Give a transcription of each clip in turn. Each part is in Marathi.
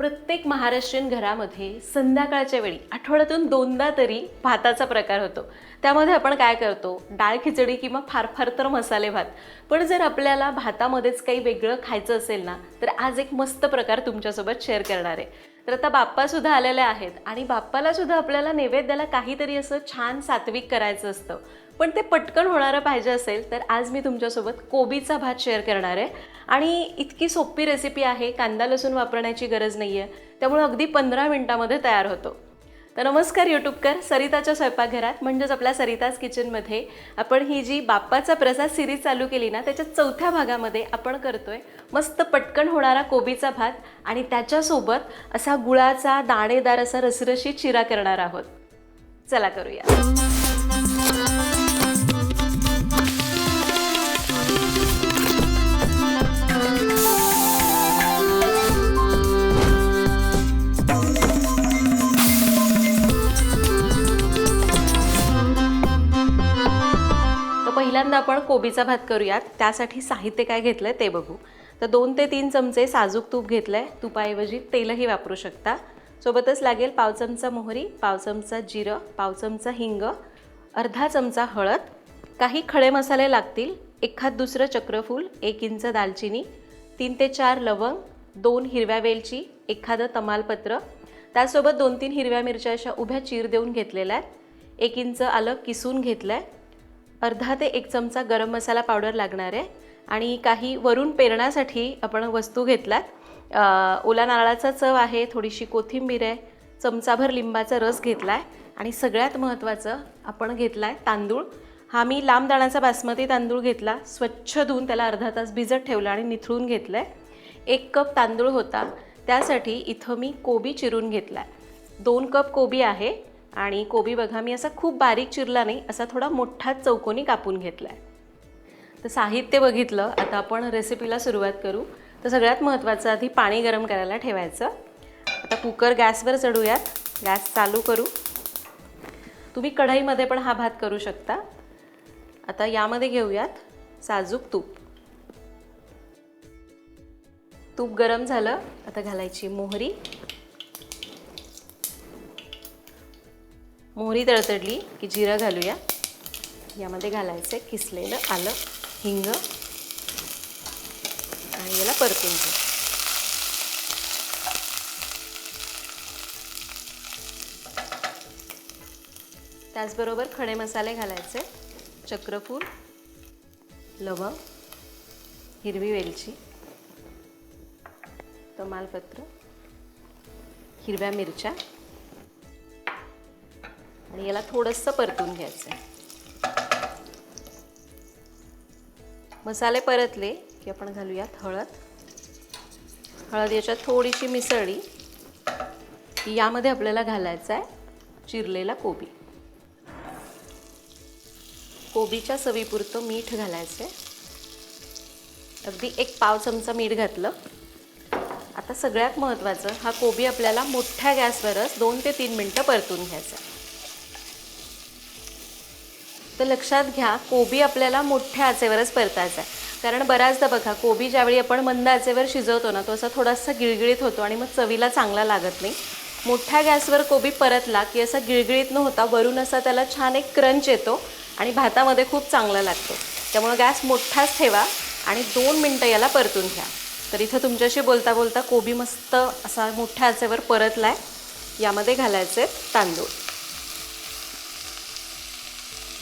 प्रत्येक महाराष्ट्रीयन घरामध्ये संध्याकाळच्या वेळी आठवड्यातून दोनदा तरी भाताचा प्रकार होतो. त्यामध्ये आपण काय करतो? डाळ खिचडी किंवा फार फार तर मसाले भात. पण जर आपल्याला भातामध्येच काही वेगळं खायचं असेल ना तर आज एक मस्त प्रकार तुमच्यासोबत शेअर करणार आहे. तर आता बाप्पासुद्धा आलेले आहेत आणि बाप्पाला सुद्धा आपल्याला नैवेद्याला काहीतरी असं छान सात्विक करायचं असतं. पण ते पटकन होणारं पाहिजे असेल तर आज मी तुमच्यासोबत कोबीचा भात शेअर करणार आहे. आणि इतकी सोपी रेसिपी आहे कांदा लसूण वापरण्याची गरज नाही आहे त्यामुळे अगदी पंधरा मिनटामध्ये तयार होतो. तर नमस्कार यूट्यूबकर सरिताच्या स्वयंपाकघरात म्हणजेच आपल्या सरिताज किचनमध्ये आपण ही जी बाप्पाचा प्रसाद सिरीज चालू केली ना त्याच्या चौथ्या भागामध्ये आपण करतोय मस्त पटकन होणारा कोबीचा भात. आणि त्याच्यासोबत असा गुळाचा दाणेदार असा रसरशीत शिरा करणार आहोत. चला करूया. पहिल्यांदा आपण कोबीचा भात करूयात. त्यासाठी साहित्य काय घेतलं आहे ते बघू. तर दोन ते तीन चमचे साजूक तूप घेतलं आहे तुपाऐवजी तेलही वापरू शकता. सोबतच लागेल पाव चमचा मोहरी पाव चमचा जिरं पाव चमचा हिंग अर्धा चमचा हळद. काही खडे मसाले लागतील. एखाद दुसरं चक्रफूल एक इंच दालचिनी तीन ते चार लवंग दोन हिरव्या वेलची एखादं तमालपत्र. त्यासोबत दोन तीन हिरव्या मिरच्या अशा उभ्या चीर देऊन घेतलेल्या आहेत. एक इंच आलं किसून घेतलं आहे अर्धा ते एक चमचा गरम मसाला पावडर लागणार आहे. आणि काही वरून पेरण्यासाठी आपण वस्तू घेतल्यात ओला नारळाचा चव आहे थोडीशी कोथिंबीर आहे चमचाभर लिंबाचा रस घेतला आहे आणि सगळ्यात महत्त्वाचं आपण घेतला आहे तांदूळ. हा मी लांब दाण्याचा बासमती तांदूळ घेतला स्वच्छ धुवून त्याला अर्धा तास भिजत ठेवला आणि निथळून घेतलं आहे एक कप तांदूळ होता त्यासाठी इथं मी कोबी चिरून घेतला आहे दोन कप कोबी आहे आणि कोबी बघा मी असा खूप बारीक चिरला नाही असा थोडा मोठा चौकोनी कापून घेतला आहे तर साहित्य बघितलं आता आपण रेसिपीला सुरुवात करू. तर सगळ्यात महत्त्वाचं आधी पाणी गरम करायला ठेवायचं. आता कुकर गॅसवर चढूयात. गॅस चालू करू. तुम्ही कढईमध्ये पण हा भात करू शकता. आता यामध्ये घेऊयात साजूक तूप. तूप गरम झालं आता घालायची मोहरी. मोहरी तळतडली की जिरं घालूया. यामध्ये घालायचं आहे किसलेलं आलं हिंग. आणि याला परतून घेऊ. त्याचबरोबर खडे मसाले घालायचे. चक्रफूल लवंग हिरवी वेलची तमालपत्र हिरव्या मिरच्या आणि याला थोडंसं परतून घ्यायचं आहे मसाले परतले की आपण घालूयात हळद. हळद याच्यात थोडीशी मिसळली की यामध्ये आपल्याला घालायचं आहे चिरलेला कोबी. कोबीच्या चवीपुरतं मीठ घालायचं आहे अगदी एक पाव चमचा मीठ घातलं. आता सगळ्यात महत्त्वाचं हा कोबी आपल्याला मोठ्या गॅसवरच दोन ते तीन मिनटं परतून घ्यायचा आहे. तर लक्षात घ्या कोबी आपल्याला मोठ्या आचेवरच परतायचा आहे कारण बऱ्याचदा बघा कोबी ज्यावेळी आपण मंद आचेवर शिजवतो ना तो असा थोडासा गिळगिळीत होतो आणि मग चवीला चांगला लागत नाही. मोठ्या गॅसवर कोबी परतला की असा गिळगिळीत न होता वरून असा त्याला छान एक क्रंच येतो आणि भातामध्ये खूप चांगला लागतो. त्यामुळं गॅस मोठाच ठेवा आणि दोन मिनटं याला परतून घ्या. तर इथं तुमच्याशी बोलता बोलता कोबी मस्त असा मोठ्या आचेवर परतला आहे यामध्ये घालायचे तांदूळ.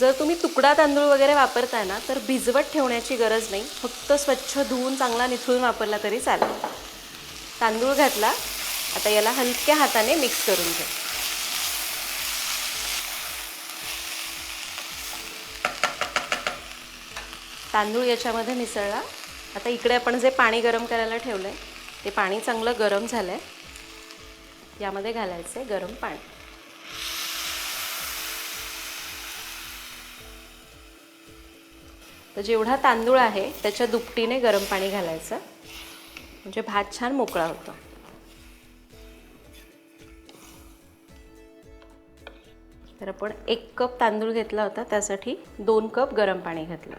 जर तुम्ही तुकडा तांदूळ वगैरे वापरताय ना तर भिजवत ठेवण्याची गरज नाही. फक्त स्वच्छ धुवून चांगला निथळून वापरला तरी चालेल. तांदूळ घातला आता याला हलक्या हाताने मिक्स करून घ्या. तांदूळ याच्यामध्ये मिसळला. आता इकडे आपण जे पाणी गरम करायला ठेवलं आहे ते पाणी चांगलं गरम झालं आहे यामध्ये घालायचं आहे गरम पाणी. तर जेवढा तांदूळ आहे त्याच्या दुपटीने गरम पाणी घालायचं. म्हणजे भात छान मोकळा होतो. तर आपण एक कप तांदूळ घेतला होता त्यासाठी दोन कप गरम पाणी घातलं.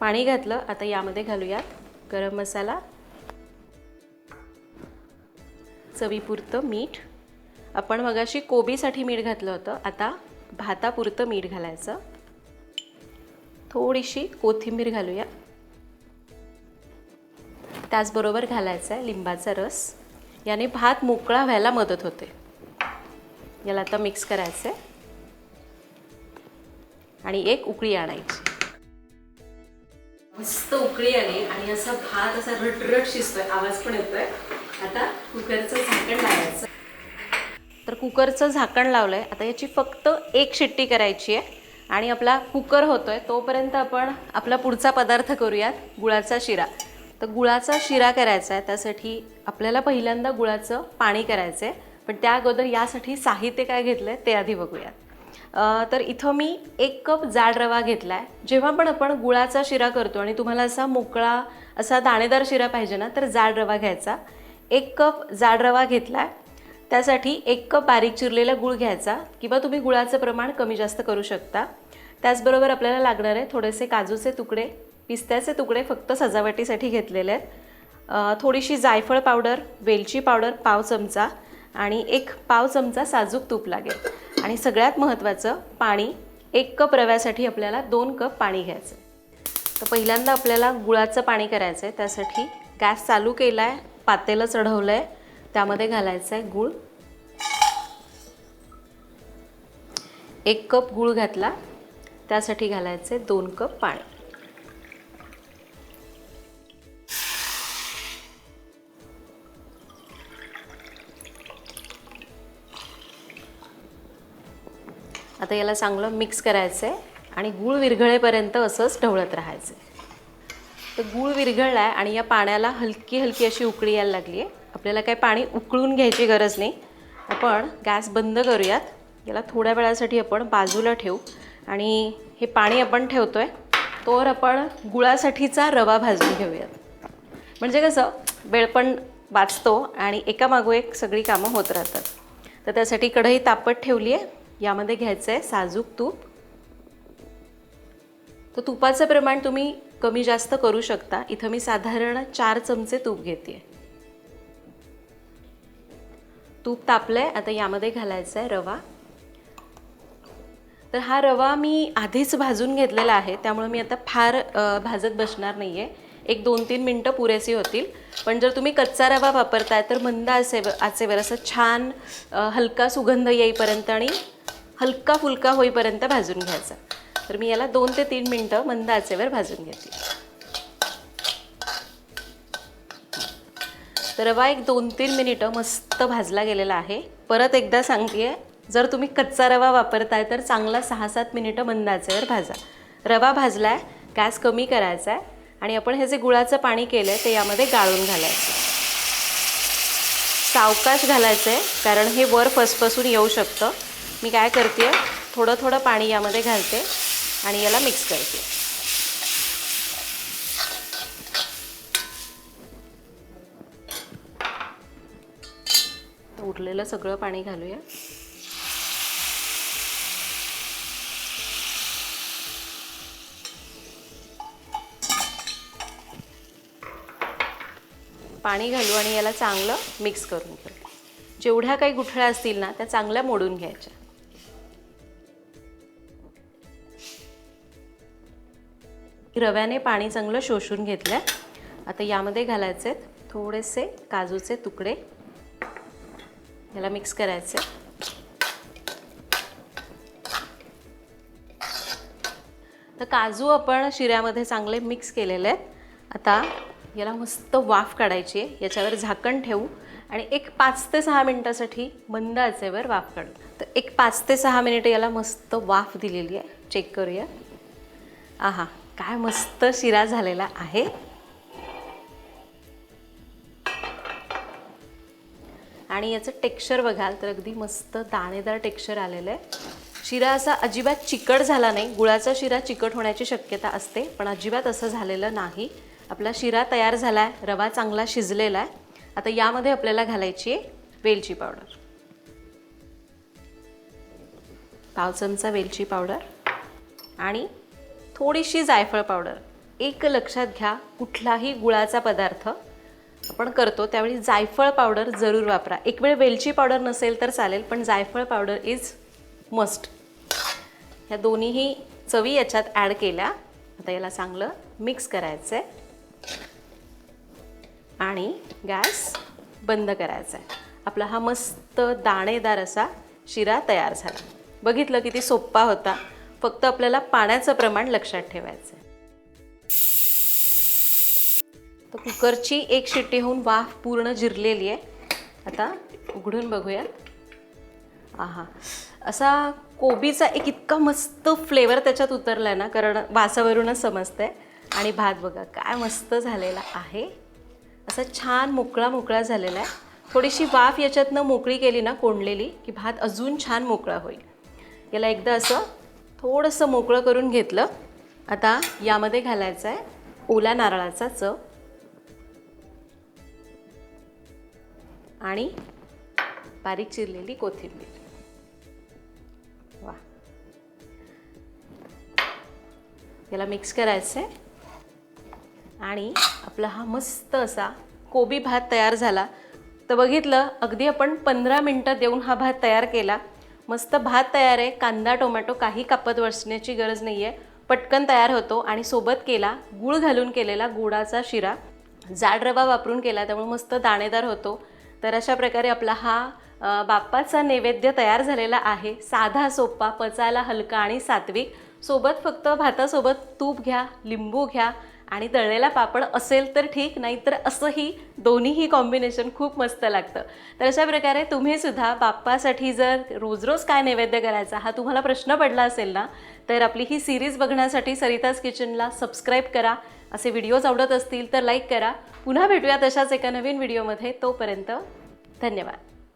पाणी घातलं आता यामध्ये घालूयात गरम मसाला चवीपुरतं मीठ. आपण मगाशी कोबीसाठी मीठ घातलं होतं आता भातापुरतं मीठ घालायचं. थोडीशी कोथिंबीर घालूया. त्याचबरोबर घालायचा आहे लिंबाचा रस. याने भात मोकळा व्हायला मदत होते. याला आता मिक्स करायचं आहे आणि एक उकळी आणायची. मस्त उकळी आली आणि असा भात असा रटरट शिजतोय आवाज पण येतोय. आता कुकरचं झाकण लावायचं. तर कुकरचं झाकण लावलंय. आता याची फक्त एक शिट्टी करायची आहे. आणि आपला कुकर होतो आहे तोपर्यंत आपण आपला पुढचा पदार्थ करूयात गुळाचा शिरा. तर गुळाचा शिरा करायचा आहे त्यासाठी आपल्याला पहिल्यांदा गुळाचं पाणी करायचं आहे पण त्या अगोदर यासाठी साहित्य काय घेतलं आहे ते आधी बघूयात. तर इथं मी एक कप जाड रवा घेतला आहे जेव्हा पण आपण गुळाचा शिरा करतो आणि तुम्हाला असा मोकळा असा दाणेदार शिरा पाहिजे ना तर जाड रवा घ्यायचा. एक कप जाड रवा घेतला आहे त्यासाठी एक कप बारीक चिरलेला गुळ घ्यायचा किंवा तुम्ही गुळाचं प्रमाण कमी जास्त करू शकता. त्याचबरोबर आपल्याला लागणार आहे थोडेसे काजूचे तुकडे. पिस्त्याचे तुकडे फक्त सजावटीसाठी घेतलेले आहेत. थोडीशी जायफळ पावडर वेलची पावडर पाव चमचा आणि एक पाव चमचा साजूक तूप लागेल. आणि सगळ्यात महत्त्वाचं पाणी एक कप रव्यासाठी आपल्याला दोन कप पाणी घ्यायचं. तर पहिल्यांदा आपल्याला गुळाचं पाणी करायचं आहे त्यासाठी गॅस चालू केला आहे पातेलं चढवलं आहे त्यामध्ये घालायचं आहे गूळ. एक कप गूळ घातला त्यासाठी घालायचे दोन कप पाणी. आता याला चांगलं मिक्स करायचं आहे आणि गूळ विरघळेपर्यंत असंच ढवळत राहायचं आहे तर गूळ विरघळला आहे आणि या पाण्याला हलकी हलकी अशी उकळी यायला लागली आहे आपल्याला काही पाणी उकळून घ्यायची गरज नाही. आपण गॅस बंद करूयात. याला थोड्या वेळासाठी आपण बाजूला ठेवू. आणि हे पाणी आपण ठेवतो आहे तोवर आपण गुळासाठीचा रवा भाजून घेऊयात. म्हणजे कसं वेळ पण वाचतो आणि एकामागोएक सगळी कामं होत राहतात. तर त्यासाठी कढई तापत ठेवली आहे. यामध्ये घ्यायचं आहे साजूक तूप. तर तुपाचं प्रमाण तुम्ही कमी जास्त करू शकता. इथं मी साधारण चार चमचे तूप घेते तूप तापलं आहे आता यामध्ये घालायचं आहे रवा. तर हा रवा मी आधीच भाजून घेतलेला आहे त्यामुळे मी आता फार भाजत बसणार नाही आहे एक दोन तीन मिनटं पुरेसी होतील. पण जर तुम्ही कच्चा रवा वापरताय तर मंद आचे आचेवर असं छान हलका सुगंध येईपर्यंत आणि हलका फुलका होईपर्यंत भाजून घ्यायचा. तर मी याला दोन ते तीन मिनटं मंद आचेवर भाजून घेते. तर रवा एक दोन तीन मिनिटं मस्त भाजला गेलेला आहे. परत एकदा सांगते जर तुम्ही कच्चा रवा वापरताय तर चांगला सहा सात मिनिटं मंद भाजा. रवा भाजला आहे गॅस कमी करायचा आहे आणि आपण हे जे गुळाचं पाणी केलं आहे ते यामध्ये गाळून घालायचं. सावकाश घालायचं आहे कारण हे वर फसफसून येऊ शकतं. मी काय करते थोडं थोडं पाणी यामध्ये घालते आणि याला मिक्स करते उरलेलं सगळं पाणी घालूया. पाणी घालू आणि याला चांगलं मिक्स करून घेऊ. जेवढ्या काही गुठळ्या असतील ना त्या चांगल्या मोडून घ्यायच्या. रव्याने पाणी चांगलं शोषून घेतलं आता यामध्ये घालायचे आहेत थोडेसे काजूचे तुकडे. याला मिक्स करायचे तर काजू आपण शिऱ्यामध्ये चांगले मिक्स केलेले आहेत. आता याला मस्त वाफ काढायची आहे. याच्यावर झाकण ठेवू. आणि एक पाच ते सहा मिनटासाठी मंद आचेवर वाफ काढू. तर एक पाच ते सहा मिनिटं याला मस्त वाफ दिलेली आहे. चेक करूया. आहा काय मस्त शिरा झालेला आहे. आणि याचं टेक्स्चर बघाल तर अगदी मस्त दाणेदार टेक्स्चर आलेलं आहे. शिरा असा अजिबात चिकट झाला नाही. गुळाचा शिरा चिकट होण्याची शक्यता असते पण अजिबात असं झालेलं नाही. आपला शिरा तयार झाला आहे रवा चांगला शिजलेला आहे. आता यामध्ये आपल्याला घालायची आहे वेलची पावडर. पाव चमचा वेलची पावडर आणि थोडीशी जायफळ पावडर. एक लक्षात घ्या कुठलाही गुळाचा पदार्थ आपण करतो त्यावेळी जायफळ पावडर जरूर वापरा. एक वेळ वेलची पावडर नसेल तर चालेल पण जायफळ पावडर इज मस्ट ह्या दोन्हीही चवी याच्यात ॲड केल्या. आता याला चांगलं मिक्स करायचं आहे आणि गॅस बंद करायचा आहे आपला हा मस्त दाणेदार असा शिरा तयार झाला. बघितलं किती सोप्पा होता. फक्त आपल्याला पाण्याचं प्रमाण लक्षात ठेवायचं तर कुकरची एक शिट्टी होऊन वाफ पूर्ण जिरलेली आहे. आता उघडून बघूयात. आहा. असा कोबीचा एक इतका मस्त फ्लेवर त्याच्यात उतरला आहे ना कारण वासावरूनच समजतंय. आणि भात बघा काय मस्त झालेला आहे. असा छान मोकळा मोकळा झालेला आहे. थोडीशी वाफ याच्यातनं मोकळी केली ना कोंडलेली की भात अजून छान मोकळा होईल. याला एकदा असं थोडंसं मोकळं करून घेतलं. आता यामध्ये घालायचं आहे ओला नारळाचा चव. आणि बारीक चिरलेली कोथिंबीर. वा. याला मिक्स करायचं आहे आणि आपला हा मस्त असा कोबी भात तयार झाला. तर बघितलं अगदी आपण पंधरा मिनटं देऊन हा भात तयार केला. मस्त भात तयार आहे. कांदा टोमॅटो काही कापत वसण्याची गरज नाही आहे पटकन तयार होतो आणि सोबत केला गूळ घालून केलेला गुळाचा शिरा. जाड रवा वापरून केला त्यामुळे मस्त दाणेदार होतो. तर अशा प्रकारे आपला हा बाप्पाचा नैवेद्य तयार झालेला आहे. साधा सोप्पा पचायला हलका आणि सात्विक. सोबत फक्त भातासोबत तूप घ्या लिंबू घ्या आणि तळलेला पापड असेल तर ठीक नाहीतर असंही दोन्हीही कॉम्बिनेशन खूप मस्त लागतं. तर अशा प्रकारे तुम्ही सुद्धा बाप्पासाठी जर रोज रोज काय नैवेद्य करायचा हा तुम्हाला प्रश्न पडला असेल ना तर आपली ही सिरीज बघण्यासाठी सरिताज किचनला सबस्क्राईब करा. असे व्हिडिओज आवडत असतील तर लाईक करा. पुन्हा भेटूया तशाच एका नवीन व्हिडिओमध्ये. तोपर्यंत धन्यवाद.